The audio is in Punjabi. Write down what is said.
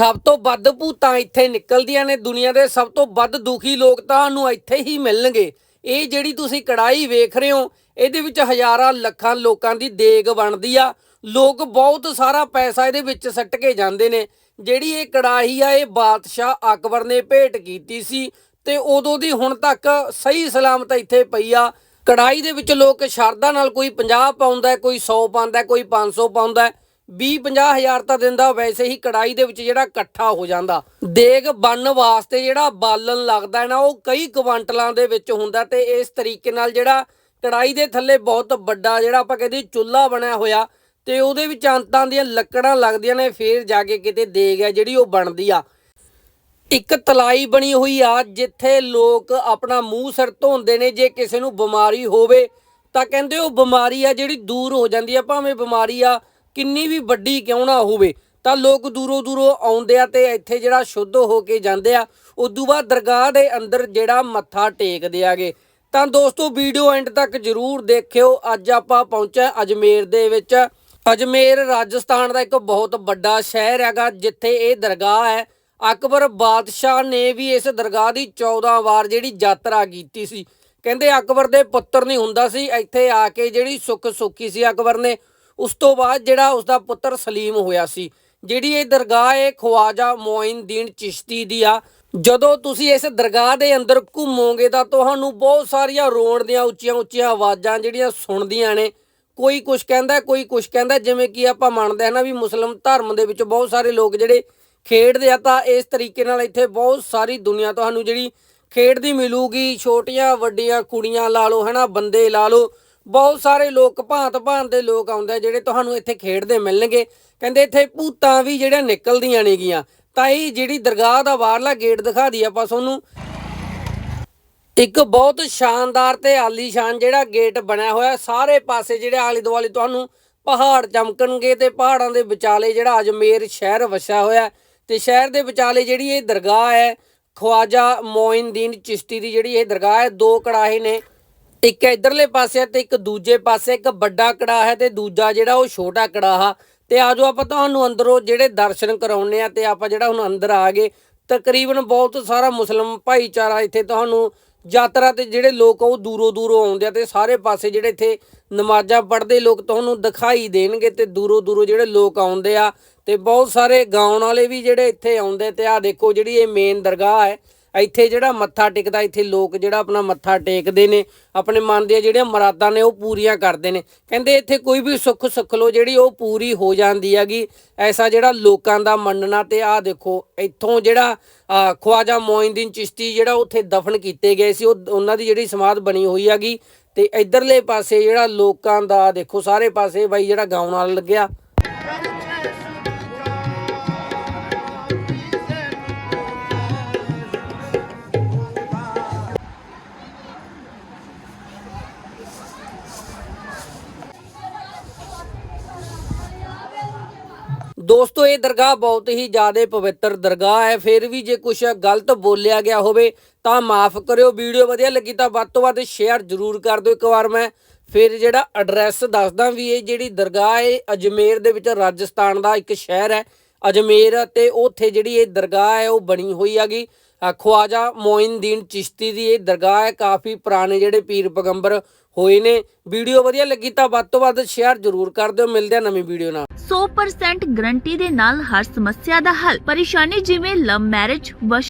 ਸਭ ਤੋਂ ਵੱਧ ਭੂਤਾਂ ਇੱਥੇ ਨਿਕਲਦੀਆਂ ਨੇ ਦੁਨੀਆ ਦੇ ਸਭ ਤੋਂ ਵੱਧ ਦੁਖੀ ਲੋਕ ਤੁਹਾਨੂੰ ਇੱਥੇ ਹੀ ਮਿਲਣਗੇ। ਇਹ ਜਿਹੜੀ ਤੁਸੀਂ ਕੜਾਈ ਵੇਖ ਰਹੇ ਹੋ ਇਹਦੇ ਵਿੱਚ ਹਜ਼ਾਰਾਂ ਲੱਖਾਂ ਲੋਕਾਂ ਦੀ ਦੇਗ ਬਣਦੀ ਆ। ਲੋਕ ਬਹੁਤ ਸਾਰਾ ਪੈਸਾ ਇਹਦੇ ਵਿੱਚ ਸੱਟ ਕੇ ਜਾਂਦੇ ਨੇ। ਜਿਹੜੀ ਇਹ ਕੜਾਹੀ ਆ ਇਹ ਬਾਦਸ਼ਾਹ ਅਕਬਰ ਨੇ ਭੇਟ ਕੀਤੀ ਸੀ ਤੇ ਉਦੋਂ ਦੀ ਹੁਣ ਤੱਕ ਸਹੀ ਸਲਾਮਤ ਇੱਥੇ ਪਈ ਆ। ਕੜਾਈ ਦੇ ਵਿੱਚ ਲੋਕ ਸ਼ਰਧਾ ਨਾਲ ਕੋਈ 50 ਪਾਉਂਦਾ ਕੋਈ 100 ਪਾਉਂਦਾ ਹੈ, ਕੋਈ 500 ਪਾਉਂਦਾ ਹੈ। 20 50 ਹਜ਼ਾਰ ਤਾਂ ਦਿੰਦਾ, ਵੈਸੇ ਹੀ ਕੜਾਈ ਦੇ ਵਿੱਚ ਜਿਹੜਾ ਇਕੱਠਾ ਹੋ ਜਾਂਦਾ ਦੇਗ ਬਣਨ ਵਾਸਤੇ ਜਿਹੜਾ ਬਾਲਣ ਲੱਗਦਾ ਨਾ, ਉਹ ਕਈ ਕੁਆਂਟਲਾਂ ਦੇ ਵਿੱਚ ਹੁੰਦਾ ਤੇ ਇਸ ਤਰੀਕੇ ਨਾਲ ਜਿਹੜਾ ਕੜਾਈ ਦੇ ਥੱਲੇ ਬਹੁਤ ਵੱਡਾ ਜਿਹੜਾ ਆਪਾਂ ਕਹਿੰਦੇ ਚੁੱਲ੍ਹਾ ਬਣਿਆ ਹੋਇਆ ਤੇ ਉਹਦੇ ਵਿੱਚ ਅੰਤਾਂ ਦੀਆਂ ਲੱਕੜਾਂ ਲੱਗਦੀਆਂ ਨੇ, ਫੇਰ ਜਾ ਕੇ ਕਿਤੇ ਦੇਗ ਹੈ ਜਿਹੜੀ ਉਹ ਬਣਦੀ ਆ ਇੱਕ ਤਲਾਈ ਬਣੀ ਹੋਈ ਆ, ਜਿੱਥੇ ਲੋਕ ਆਪਣਾ ਮੂੰਹ ਸਿਰ ਧੋਂਦੇ ਨੇ, ਜੇ ਕਿਸੇ ਨੂੰ ਬਿਮਾਰੀ ਹੋਵੇ ਤਾਂ ਕਹਿੰਦੇ ਉਹ ਬਿਮਾਰੀ ਆ ਜਿਹੜੀ ਦੂਰ ਹੋ ਜਾਂਦੀ ਆ, ਭਾਵੇਂ ਬਿਮਾਰੀ ਆ ਕਿੰਨੀ ਵੀ ਵੱਡੀ ਕਿਉਂ ਨਾ ਹੋਵੇ, ਤਾਂ ਲੋਕ ਦੂਰੋਂ ਦੂਰੋਂ ਆਉਂਦੇ ਆ ਤੇ ਇੱਥੇ ਜਿਹੜਾ ਸ਼ੁੱਧ ਹੋ ਕੇ ਜਾਂਦੇ ਆ, ਉਦੋਂ ਬਾਅਦ ਦਰਗਾਹ ਦੇ ਅੰਦਰ ਜਿਹੜਾ ਮੱਥਾ ਟੇਕਦੇ ਆਗੇ। ਤਾਂ ਦੋਸਤੋ, ਵੀਡੀਓ ਐਂਡ ਤੱਕ ਜਰੂਰ ਦੇਖਿਓ। ਅੱਜ ਆਪਾਂ ਪਹੁੰਚਿਆ ਅਜਮੇਰ ਦੇ ਵਿੱਚ। ਅਜਮੇਰ ਰਾਜਸਥਾਨ ਦਾ ਇੱਕ ਬਹੁਤ ਵੱਡਾ ਸ਼ਹਿਰ ਹੈਗਾ, ਜਿੱਥੇ ਇਹ ਦਰਗਾਹ ਹੈ। ਅਕਬਰ ਬਾਦਸ਼ਾਹ ਨੇ ਵੀ ਇਸ ਦਰਗਾਹ ਦੀ 14 ਵਾਰ ਜਿਹੜੀ ਯਾਤਰਾ ਕੀਤੀ ਸੀ। ਕਹਿੰਦੇ ਅਕਬਰ ਦੇ ਪੁੱਤਰ ਨਹੀਂ ਹੁੰਦਾ ਸੀ, ਇੱਥੇ ਆ ਕੇ ਜਿਹੜੀ ਸੁੱਖ ਸੁੱਖੀ ਸੀ ਅਕਬਰ ਨੇ। ਉਸ ਤੋਂ ਬਾਅਦ ਜਿਹੜਾ ਉਸ ਦਾ ਪੁੱਤਰ ਸਲੀਮ ਹੋਇਆ ਸੀ, ਜਿਹੜੀ ਇਹ ਦਰਗਾਹ ਹੈ ਖਵਾਜਾ ਮੋਇਨਦੀਨ ਚਿਸ਼ਤੀ ਦੀ ਆ, ਜਦੋਂ ਤੁਸੀਂ ਇਸ ਦਰਗਾਹ ਦੇ ਅੰਦਰ ਘੁੰਮੋਗੇ ਤਾਂ ਤੁਹਾਨੂੰ ਬਹੁਤ ਸਾਰੀਆਂ ਰੋਣ ਦੀਆਂ ਉੱਚੀਆਂ ਉੱਚੀਆਂ ਆਵਾਜ਼ਾਂ ਜਿਹੜੀਆਂ ਸੁਣਦੀਆਂ ਨੇ। ਕੋਈ ਕੁਝ ਕਹਿੰਦਾ, ਕੋਈ ਕੁਝ ਕਹਿੰਦਾ, ਜਿਵੇਂ ਕਿ ਆਪਾਂ ਮੰਨਦੇ ਹਾਂ ਨਾ ਵੀ ਮੁਸਲਮ ਧਰਮ ਦੇ ਵਿੱਚ ਬਹੁਤ ਸਾਰੇ ਲੋਕ ਜਿਹੜੇ ਖੇਡਦੇ ਆ ਤਾਂ ਇਸ ਤਰੀਕੇ ਨਾਲ ਇੱਥੇ ਬਹੁਤ ਸਾਰੀ ਦੁਨੀਆ ਤੁਹਾਨੂੰ ਜਿਹੜੀ ਖੇਡਦੀ ਮਿਲੂਗੀ, ਛੋਟੀਆਂ, ਵੱਡੀਆਂ ਕੁੜੀਆਂ ਲਾ ਲਓ ਹਨਾ ਬੰਦੇ ਲਾ ਲਓ। ਬਹੁਤ ਸਾਰੇ ਲੋਕ, ਭਾਂਤ ਭਾਂਤ ਦੇ ਲੋਕ ਆਉਂਦੇ ਜਿਹੜੇ ਤੁਹਾਨੂੰ ਇੱਥੇ ਖੇਡਦੇ ਮਿਲਣਗੇ। ਕਹਿੰਦੇ ਇੱਥੇ ਭੂਤਾਂ ਵੀ ਜਿਹੜੀਆਂ ਨਿਕਲਦੀਆਂ ਨੇਗੀਆਂ ਤਾਂ ਇਹ ਜਿਹੜੀ ਦਰਗਾਹ ਦਾ ਬਾਹਰਲਾ ਗੇਟ ਦਿਖਾ ਦਈਏ ਆਪਾਂ ਤੁਹਾਨੂੰ। ਇੱਕ ਬਹੁਤ ਸ਼ਾਨਦਾਰ ਤੇ ਆਲੀਸ਼ਾਨ ਜਿਹੜਾ ਗੇਟ ਬਣਿਆ ਹੋਇਆ, ਸਾਰੇ ਪਾਸੇ ਜਿਹੜੇ ਆਲੇ ਦੁਆਲੇ ਤੁਹਾਨੂੰ ਪਹਾੜ ਚਮਕਣਗੇ ਤੇ ਪਹਾੜਾਂ ਦੇ ਵਿਚਾਲੇ ਜਿਹੜਾ ਅਜਮੇਰ ਸ਼ਹਿਰ ਵਸਿਆ ਹੋਇਆ। ਹੈ ਤੇ ਸ਼ਹਿਰ ਦੇ ਵਿਚਾਲੇ ਜਿਹੜੀ ਇਹ ਦਰਗਾਹ ਹੈ, ਖਵਾਜਾ ਮੋਇਨਦੀਨ ਚਿਸ਼ਤੀ ਦੀ ਜਿਹੜੀ ਇਹ ਦਰਗਾਹ ਹੈ, ਦੋ ਕੜਾਹੇ ਨੇ। ਇੱਕ ਇਧਰਲੇ ਪਾਸੇ ਤੇ ਇੱਕ ਦੂਜੇ ਪਾਸੇ, ਇੱਕ ਵੱਡਾ ਕੜਾਹ ਹੈ ਤੇ ਦੂਜਾ ਜਿਹੜਾ ਉਹ ਛੋਟਾ ਕੜਾਹ ਆ। ਤੇ ਆਜੋ ਆਪਾਂ ਤੁਹਾਨੂੰ ਅੰਦਰੋਂ ਜਿਹੜੇ ਦਰਸ਼ਨ ਕਰਾਉਣੇ ਆ ਤੇ ਆਪਾਂ ਜਿਹੜਾ ਹੁਣ ਅੰਦਰ ਆ ਗਏ, ਤਕਰੀਬਨ ਬਹੁਤ ਸਾਰਾ ਮੁਸਲਮ ਭਾਈਚਾਰਾ ਇੱਥੇ ਤੁਹਾਨੂੰ ਯਾਤਰਾ ਤੇ ਜਿਹੜੇ ਲੋਕ ਉਹ ਦੂਰੋਂ ਦੂਰੋਂ ਆਉਂਦੇ ਆ ਤੇ ਸਾਰੇ ਪਾਸੇ ਜਿਹੜੇ ਇੱਥੇ ਨਮਾਜ਼ਾਂ ਪੜ੍ਹਦੇ ਲੋਕ ਤੁਹਾਨੂੰ ਦਿਖਾਈ ਦੇਣਗੇ ਤੇ ਦੂਰੋਂ ਦੂਰੋਂ ਜਿਹੜੇ ਲੋਕ ਆਉਂਦੇ ਆ ਤੇ ਬਹੁਤ ਸਾਰੇ ਗਾਉਣ ਵਾਲੇ ਵੀ ਜਿਹੜੇ ਇੱਥੇ ਆਉਂਦੇ ਤੇ ਆ ਦੇਖੋ ਜਿਹੜੀ ਇਹ ਮੇਨ ਦਰਗਾਹ ਹੈ ਇੱਥੇ ਜਿਹੜਾ ਮੱਥਾ ਟੇਕਦਾ ਇੱਥੇ ਲੋਕ ਜਿਹੜਾ ਆਪਣਾ ਮੱਥਾ ਟੇਕਦੇ ਨੇ ਆਪਣੇ ਮਨ ਦੀਆਂ ਜਿਹੜੀਆਂ ਮੁਰਾਦਾਂ ਨੇ ਉਹ ਪੂਰੀਆਂ ਕਰਦੇ ਨੇ। ਕਹਿੰਦੇ ਇੱਥੇ ਕੋਈ ਵੀ ਸੁੱਖ ਸੁੱਖ ਲੋ ਜਿਹੜੀ ਉਹ ਪੂਰੀ ਹੋ ਜਾਂਦੀ ਹੈਗੀ। ਐਸਾ ਜਿਹੜਾ ਲੋਕਾਂ ਦਾ ਮੰਨਣਾ ਤੇ ਆਹ ਦੇਖੋ ਇੱਥੋਂ ਜਿਹੜਾ ਅਹ, ਖਵਾਜਾ ਮੋਇਨਦੀਨ ਚਿਸ਼ਤੀ ਜਿਹੜਾ ਉੱਥੇ ਦਫਨ ਕੀਤੇ ਗਏ ਸੀ ਉਹ ਉਹਨਾਂ ਦੀ ਜਿਹੜੀ ਸਮਾਧ ਬਣੀ ਹੋਈ ਹੈਗੀ। ਤੇ ਇਧਰਲੇ ਪਾਸੇ ਜਿਹੜਾ ਲੋਕਾਂ ਦਾ ਦੇਖੋ ਸਾਰੇ ਪਾਸੇ ਬਾਈ ਜਿਹੜਾ ਗਾਉਣ ਵਾਲਾ ਲੱਗਿਆ। ਦੋਸਤੋ ਇਹ ਦਰਗਾਹ ਬਹੁਤ ਹੀ ਜ਼ਿਆਦਾ ਪਵਿੱਤਰ ਦਰਗਾਹ ਹੈ। ਫਿਰ ਵੀ ਜੇ ਕੁਝ ਗਲਤ ਬੋਲਿਆ ਗਿਆ ਹੋਵੇ ਤਾਂ ਮਾਫ ਕਰਿਓ। ਵੀਡੀਓ ਵਧੀਆ ਲੱਗੀ ਤਾਂ ਵੱਧ ਤੋਂ ਵੱਧ ਸ਼ੇਅਰ ਜ਼ਰੂਰ ਕਰ ਦਿਓ ਇੱਕ ਵਾਰ ਮੈਂ। ਫਿਰ ਜਿਹੜਾ ਐਡਰੈਸ ਦੱਸਦਾ ਵੀ ਇਹ ਜਿਹੜੀ ਦਰਗਾਹ ਹੈ ਅਜਮੇਰ ਦੇ ਵਿੱਚ ਰਾਜਸਥਾਨ ਦਾ ਇੱਕ ਸ਼ਹਿਰ ਹੈ। ਅਜਮੇਰ ਤੇ ਉੱਥੇ ਜਿਹੜੀ ਇਹ ਦਰਗਾਹ ਹੈ ਉਹ ਬਣੀ ਹੋਈ ਹੈਗੀ। ਅ, ਖਵਾਜਾ ਮੋਇਨਦੀਨ ਚਿਸ਼ਤੀ ਦੀ ਇਹ ਦਰਗਾਹ ਹੈ। ਕਾਫੀ ਪੁਰਾਣੇ ਜਿਹੜੇ ਪੀਰ ਪੈਗੰਬਰ ਹੋਏ ਨੇ। ਵੀਡੀਓ ਵਧੀਆ ਲੱਗੀ ਤਾਂ ਵੱਧ ਤੋਂ ਵੱਧ ਸ਼ੇਅਰ ਜ਼ਰੂਰ ਕਰ ਦਿਓ। ਮਿਲਦੇ ਆ ਨਵੀਂ ਵੀਡੀਓ ਨਾਲ। 100% ਗਰੰਟੀ ਦੇ ਨਾਲ ਹਰ ਸਮੱਸਿਆ ਦਾ ਹੱਲ। ਪਰੇਸ਼ਾਨੀ ਜਿਵੇਂ ਲਵ ਮੈਰਿਜ ਵਸ਼